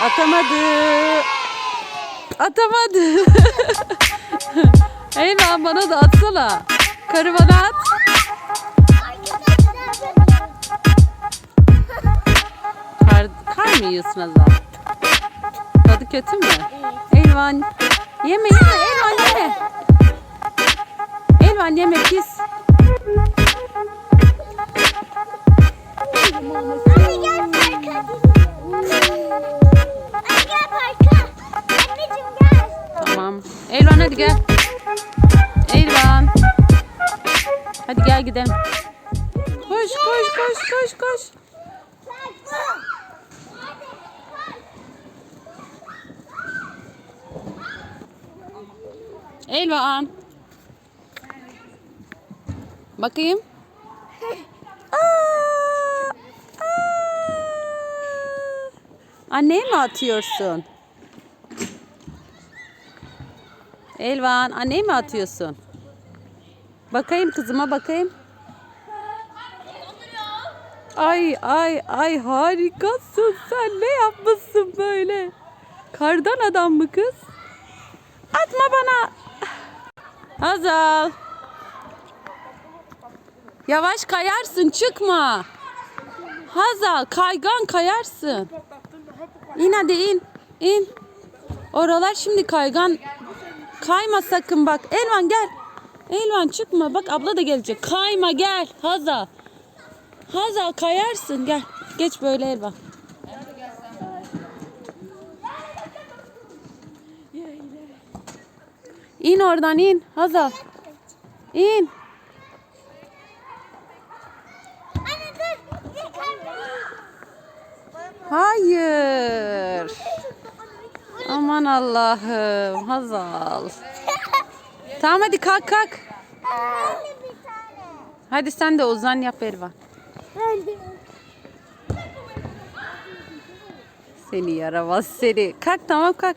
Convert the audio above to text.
Atamadı. Atamadı. Eyvah bana da atsana. Karı bana at. Kar, kar mı yiyorsun Azal? Tadı kötü mü? Elvan. Yeme yeme Elvan yeme. Elvan yeme pis. Hadi gel. Elvan. Hadi gel gidelim. Koş koş koş koş koş. Elvan. Bakayım. Anneye mi atıyorsun? Elvan, anneye mi atıyorsun? Bakayım kızıma bakayım. Ay ay ay harikasın sen ne yapmışsın böyle? Kardan adam mı kız? Atma bana. Hazal. Yavaş kayarsın çıkma. Hazal kaygan kayarsın. İn hadi in. in. Oralar şimdi kaygan. Kayma sakın bak. Elvan gel. Elvan çıkma. Bak abla da gelecek. Kayma gel. Hazal. Hazal kayarsın gel. Geç böyle Elvan. İn oradan in. Hazal. İn. Hayır. Allah'ım. Hazal. Tamam hadi kalk kalk. Hadi sen de uzan yap. Anne. Seni yaramaz seni. Kalk tamam kalk.